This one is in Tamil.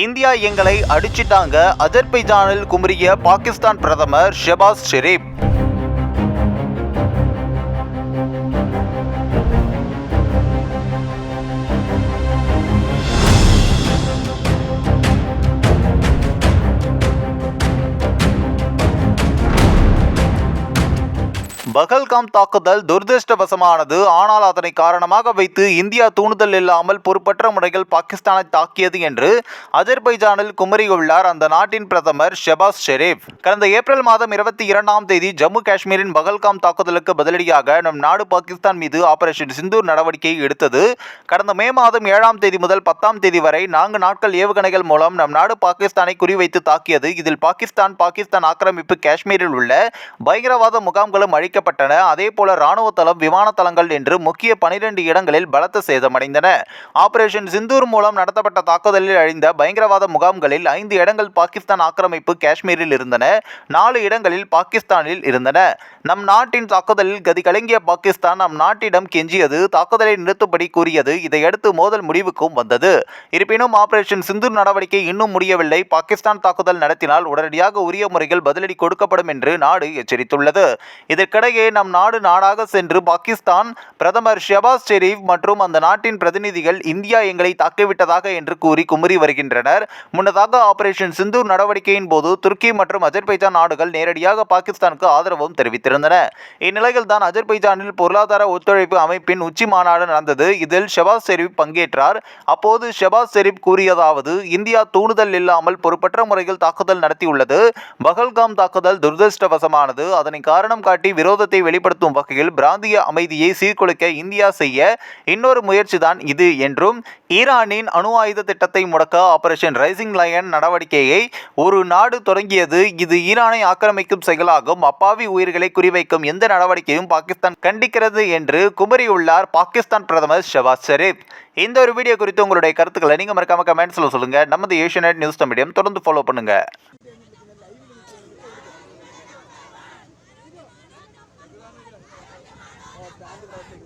இந்தியா எங்களை அடிச்சிட்டாங்க. அஜர்பைஜானில் குமுறிய பாகிஸ்தான் பிரதமர் ஷெபாஸ் ஷெரீப். பகல்காம் தாக்குதல் துரதிருஷ்டவசமானது. ஆனால் அதனை காரணமாக வைத்து இந்தியா தூண்டுதல் இல்லாமல் பொறுப்பற்ற முறையில் பாகிஸ்தானை தாக்கியது என்று அஜர்பைஜானில் குமரியுள்ளார் அந்த நாட்டின் பிரதமர் ஷெபாஸ் ஷெரீப். கடந்த ஏப்ரல் மாதம் இருபத்தி இரண்டாம் தேதி ஜம்மு காஷ்மீரின் பகல்காம் தாக்குதலுக்கு பதிலடியாக நம் நாடு பாகிஸ்தான் மீது ஆபரேஷன் சிந்தூர் நடவடிக்கை எடுத்தது. கடந்த மே மாதம் ஏழாம் தேதி முதல் பத்தாம் தேதி வரை நான்கு நாட்கள் ஏவுகணைகள் மூலம் நம் நாடு பாகிஸ்தானை குறிவைத்து தாக்கியது. இதில் பாகிஸ்தான் பாகிஸ்தான் ஆக்கிரமிப்பு காஷ்மீரில் உள்ள பயங்கரவாத முகாம்களும் அழிக்க அதே அதேபோல ராணுவ தளம் விமான தளங்கள் என்று முக்கிய பனிரெண்டு இடங்களில் பலத்த சேதமடைந்தன. ஆபரேஷன் சிந்தூர் மூலம் நடத்தப்பட்ட தாக்குதலில் அழிந்த பயங்கரவாத முகாம்களில் ஐந்து இடங்கள் பாகிஸ்தான் ஆக்கிரமிப்பு காஷ்மீரில் இருந்தன. நாலு இடங்களில் பாகிஸ்தானில் இருந்தன. நம் நாட்டின் தாக்குதலில் கதி கலங்கிய பாகிஸ்தான் நம் நாட்டிடம் கெஞ்சியது. தாக்குதலை நிறுத்தும்படி கூறியது. இதையடுத்து மோதல் முடிவுக்கும் வந்தது. இருப்பினும் ஆபரேஷன் சிந்தூர் நடவடிக்கை இன்னும் முடியவில்லை. பாகிஸ்தான் தாக்குதல் நடத்தினால் உடனடியாக உரிய முறையில் பதிலடி கொடுக்கப்படும் என்று நாடு எச்சரித்துள்ளது. இதற்கிடையே நம் நாடு நாடாக சென்று பாகிஸ்தான் பிரதமர் ஷெபாஸ் ஷெரீப் மற்றும் அந்த நாட்டின் பிரதிநிதிகள் இந்தியா எங்களை தாக்கிவிட்டதாக என்று கூறி குமுறி வருகின்றனர். முன்னதாக ஆபரேஷன் சிந்தூர் நடவடிக்கையின் போது துருக்கி மற்றும் அஜர்பைஜான் நாடுகள் நேரடியாக பாகிஸ்தானுக்கு ஆதரவும் தெரிவித்திருந்தன. இந்நிலையில் தான் அஜர்பைஜானில் பொருளாதார ஒத்துழைப்பு அமைப்பின் உச்சி மாநாடு நடந்தது. இதில் ஷெபாஸ் ஷெரீப் பங்கேற்றார். அப்போது ஷெபாஸ் ஷெரீப் கூறியதாவது இந்தியா தூண்டுதல் இல்லாமல் பொறுப்பற்ற முறையில் தாக்குதல் நடத்தியுள்ளது. பகல்காம் தாக்குதல் துரதிருஷ்டவசமானது. அதனை காரணம் காட்டி விரோத விரோதத்தை வெளிப்படுத்தும் வகையில் பிராந்திய அமைதியை சீர்குலைக்க இந்தியா செய்ய இன்னொரு முயற்சிதான் இது என்றும் ஈரானின் அணு ஆயுத திட்டத்தை முடக்க ஆபரேஷன் ரைசிங் லயன் நடவடிக்கையை ஒரு நாடு தொடங்கியது. இது ஈரானை ஆக்கிரமிக்கும் செயலாகும். அப்பாவி உயிர்களை குறிவைக்கும் எந்த நடவடிக்கையும் பாகிஸ்தான் கண்டிக்கிறது என்று குமரியுள்ளார் பாகிஸ்தான் பிரதமர் ஷவாஸ் ஷெரீப். இந்த ஒரு வீடியோ குறித்து உங்களுடைய கருத்துக்களை நீங்கள் மறக்காம கமெண்ட்ஸில் சொல்லுங்கள் நமது ஏஷியநெட் நியூஸ் மீடியம் தொடர்ந்து ஃபாலோ பண்ணுங்கள் I don't think